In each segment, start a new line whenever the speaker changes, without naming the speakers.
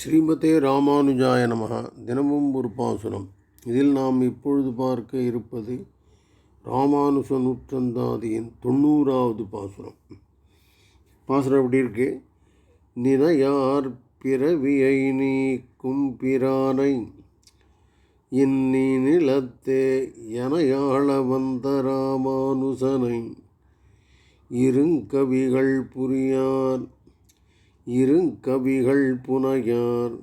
ஸ்ரீமதே ராமானுஜாய நமः தினமும் ஒரு பாசுரம். இதில் நாம் இப்பொழுது பார்க்க இருப்பது ராமானுஜ நூற்றந்தாதியின் தொண்ணூறாவது பாசுரம். பாசுரம் எப்படி இருக்கு? நினையார் பிறவியை நீக்கும் பிரானை இன்னி நிலத்தே எனையாள வந்த ராமானுசனை இருங்கவிகள் புரியார் இருங்கவிகள் புனையார்.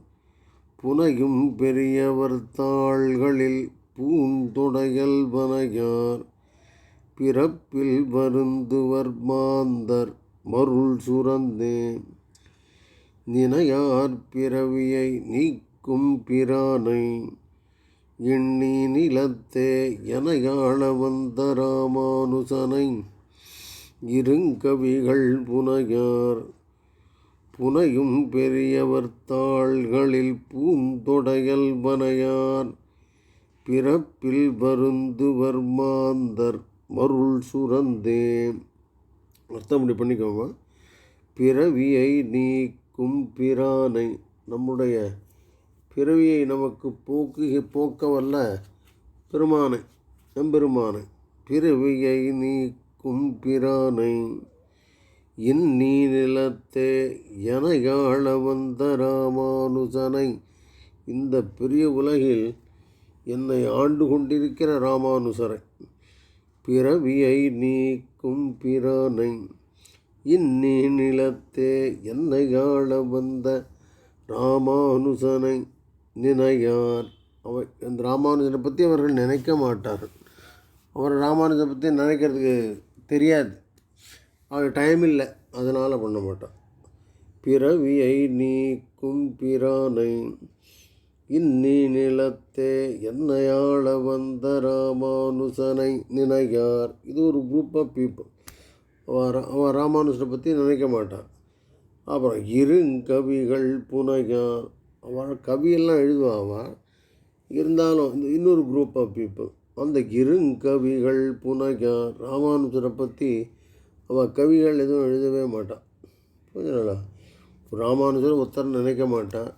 புனையும் பெரியவர் தாள்களில் பூந்தொடையல் வனையார். பிறப்பில் வருந்துவர் மாந்தர் மருள் சுரந்தே. நினையார் பிறவியை நீக்கும் பிரானை. எண்ணி நிலத்தே எனையாள வந்த ராமானுசனை. இருங்கவிகள் புனையார். புனையும் பெரியவர் தாள்களில் பூந்தொடையல் வனையார் பிறப்பில் வருந்துவர் மாந்தர் மருள் சுரந்தே அர்த்தம் இப்படி பண்ணிக்கோங்க. பிறவியை நீக்கும் பிரானை. நம்முடைய பிறவியை நமக்கு போக்கு போக்க வல்ல பெருமானை எம்பெருமானை பிறவியை நீக்கும் பிரானை. இன்னி நிலத்தே எனையாள வந்த ராமானுஜனை. இந்த பெரிய உலகில் என்னை ஆண்டு கொண்டிருக்கிற ராமானுசரை பிறவியை நீக்கும் பிரானை. இன்னி நிலத்தே என்னை ஆள வந்த ராமானுசனை நினையார். அவ அந்த ராமானுஜனை பற்றி அவர்கள் நினைக்க மாட்டார்கள். அவர் ராமானுஜனை பற்றி நினைக்கிறதுக்கு தெரியாது. அது டைம் இல்லை. அதனால் பண்ண மாட்டான் பிறவியை நீக்கும் பிரானை இன்னி நிலத்தே என்னையாள வந்த ராமானுசனை நினையார். இது ஒரு குரூப் ஆஃப் பீப்புள் அவன் அவன் ராமானுஜனை பற்றி நினைக்க மாட்டான் அப்புறம் இருங்கவிகள் புனையார் அவன் கவியெல்லாம் எழுதுவான் அவன் இருந்தாலும் இந்த இன்னொரு குரூப் ஆஃப் பீப்புள் அந்த இருங்கவிகள் புனையார் ராமானுஜரை பற்றி அவள் கவிகள் எதுவும் எழுதவே மாட்டான் புரிஞ்சுங்களா ராமானுஜர் ஒருத்தர் நினைக்க மாட்டான்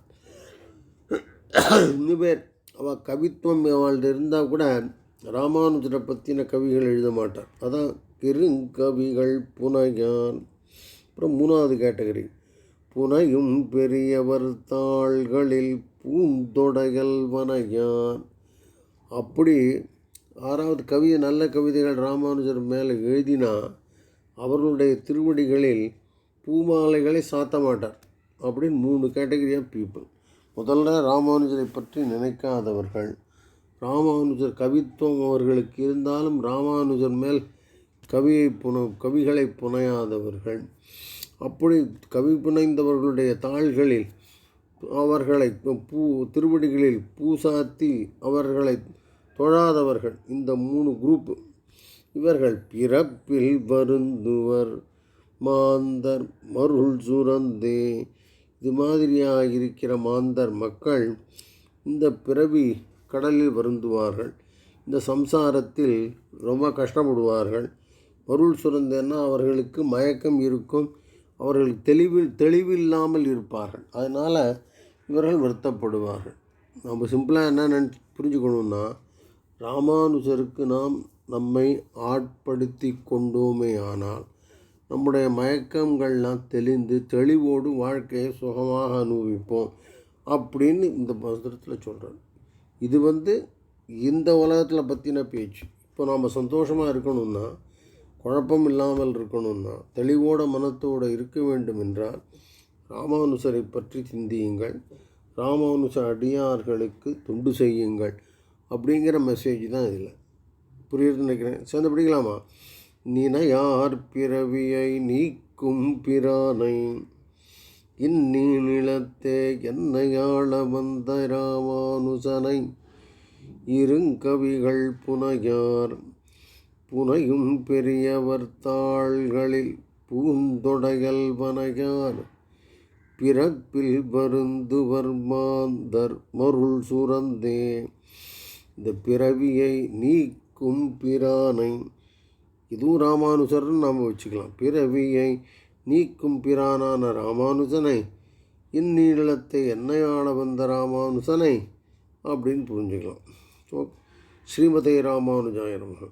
இன்னும் பேர் அவள் கவித்துவம் அவள்கிட்ட இருந்தால் கூட ராமானுஜரை பற்றின கவிகள் எழுத மாட்டான் அதான் கிருங்கவிகள் புனையான். அப்புறம் மூணாவது கேட்டகரி. புனையும் பெரியவர் தாள்களில் பூந்தொடைகள் வனையான் அப்படி ஆறாவது கவிதை நல்ல கவிதைகள் ராமானுஜர் மேலே எழுதினா அவர்களுடைய திருவடிகளில் பூமாலைகளை சாத்த மாட்டார். அப்படின்னு மூணு கேட்டகரி ஆஃப் பீப்புள் முதல்ல ராமானுஜரை பற்றி நினைக்காதவர்கள். ராமானுஜர் கவித்துவம் அவர்களுக்கு இருந்தாலும் ராமானுஜர் மேல் கவியை புன கவிகளை புனையாதவர்கள். அப்படி கவி புனைந்தவர்களுடைய தாள்களில் அவர்களை பூ திருவடிகளில் பூசாத்தி அவர்களை தொழாதவர்கள். இந்த மூணு குரூப்பு இவர்கள் பிறப்பில் வருந்துவர். மாந்தர் மருள் சுரந்தே. இது மாதிரியாக இருக்கிற மாந்தர் மக்கள் இந்த பிறவி கடலில் வருந்துவார்கள். இந்த சம்சாரத்தில் ரொம்ப கஷ்டப்படுவார்கள். மருள் சுரந்தேன்னா அவர்களுக்கு மயக்கம் இருக்கும். அவர்கள் தெளிவில் தெளிவில்லாமல் இருப்பார்கள். அதனால் இவர்கள் வருத்தப்படுவார்கள். நம்ம சிம்பிளாக என்ன நினச்சி புரிஞ்சுக்கணுன்னா ராமானுஜருக்கு நாம் நம்மை ஆட்படுத்தி கொண்டோமே ஆனால் நம்முடைய மயக்கங்கள்லாம் தெளிந்து தெளிவோடு வாழ்க்கையை சுகமாக அனுபவிப்போம் அப்படின்னு இந்த பத்திரத்தில் சொல்கிறார் இது வந்து இந்த உலகத்தில் பற்றின பேச்சு. இப்போ நாம் சந்தோஷமாக இருக்கணும்னா குழப்பம் இல்லாமல் இருக்கணும்னா தெளிவோட மனத்தோடு இருக்க வேண்டும் என்றால் ராமானுசரை பற்றி சிந்தியுங்கள். ராமானுச அடியார்களுக்கு தொண்டு செய்யுங்கள் அப்படிங்கிற மெசேஜ் தான் இதில். புரியுதுன்னு நினைக்கிறேன். சேர்ந்து படிக்கலாமா? நினையார் பிறவியை நீக்கும் பிரானை? இன்னி நிலத்தே என்னையாள வந்த ராமானுசனை இருங்கவிகள் புனையார். புனையும் பெரியவர் தாள்களில் பூந்தொடையல் வனையார். பிறப்பில் வருந்துவர் மாந்தர் மருள் சுரந்தே. இந்த பிறவியை நீக்கும் பிரானை. இதுவும் ராமானுஜர்னு நாம் வச்சுக்கலாம். பிறவியை நீக்கும் பிரானான ராமானுஜனை இந்நீளத்தை என்னையாள வந்த ராமானுஜனை அப்படின்னு புரிஞ்சுக்கலாம். ஓ ஸ்ரீமதே ராமானுஜாயிரமாக